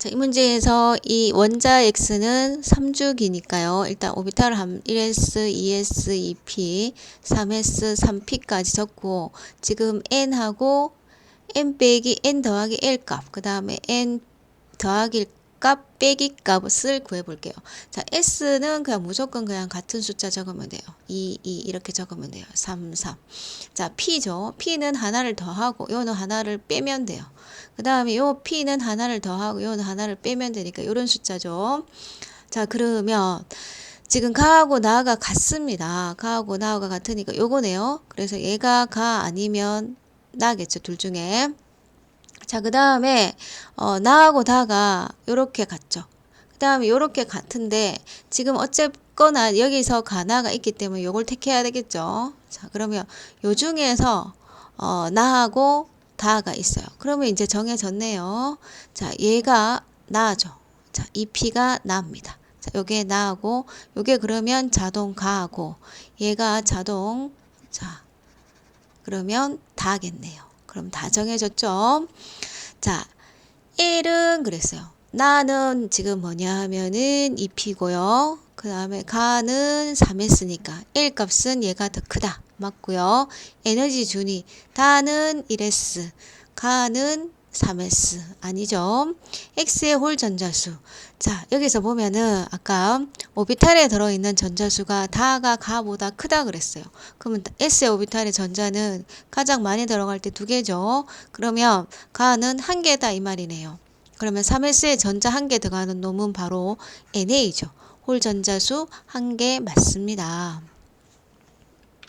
자, 이 문제에서 이 원자 x는 3주기니까요. 일단 오비탈을 한 1s, 2s, 2p, 3s, 3p까지 적고 지금 n하고 n 빼기 n 더하기 l 값, 그 다음에 n 더하기 값 빼기 값을 구해볼게요. 자, s는 그냥 무조건 그냥 같은 숫자 적으면 돼요. 2, 2 이렇게 적으면 돼요. 3, 3. 자, p죠. p는 하나를 더하고 요는 하나를 빼면 돼요. 그 다음에 요 p는 하나를 더하고 요는 하나를 빼면 되니까 요런 숫자죠. 자, 그러면 지금 가하고 나가 같습니다. 가하고 나가 같으니까 요거네요. 그래서 얘가 가 아니면 나겠죠. 둘 중에. 자, 그 다음에, 어, 나하고 다가 요렇게 같죠. 그 다음에 요렇게 같은데, 지금 어쨌거나 여기서 가나가 있기 때문에 요걸 택해야 되겠죠. 자, 그러면 요 중에서, 어, 나하고 다가 있어요. 그러면 이제 정해졌네요. 자, 얘가 나죠. 자, 이 P가 나입니다. 자, 요게 나하고, 요게 그러면 자동 가하고, 얘가 자동, 자, 그러면 다겠네요. 그럼 다 정해졌죠? 자, 1은 그랬어요. 나는 지금 뭐냐 하면은 2피고요. 그 다음에 가는 3 했으니까 1 값은 얘가 더 크다. 맞고요. 에너지 준이 다는 1s, 가는 3s 아니죠. x의 홀 전자수. 자, 여기서 보면은 아까 오비탈에 들어 있는 전자수가 다가 가보다 크다 그랬어요. 그러면 s의 오비탈의 전자는 가장 많이 들어갈 때 두 개죠. 그러면 가는 한 개다 이 말이네요. 그러면 3s의 전자 한 개 들어가는 놈은 바로 NA죠. 홀 전자수 한개 맞습니다.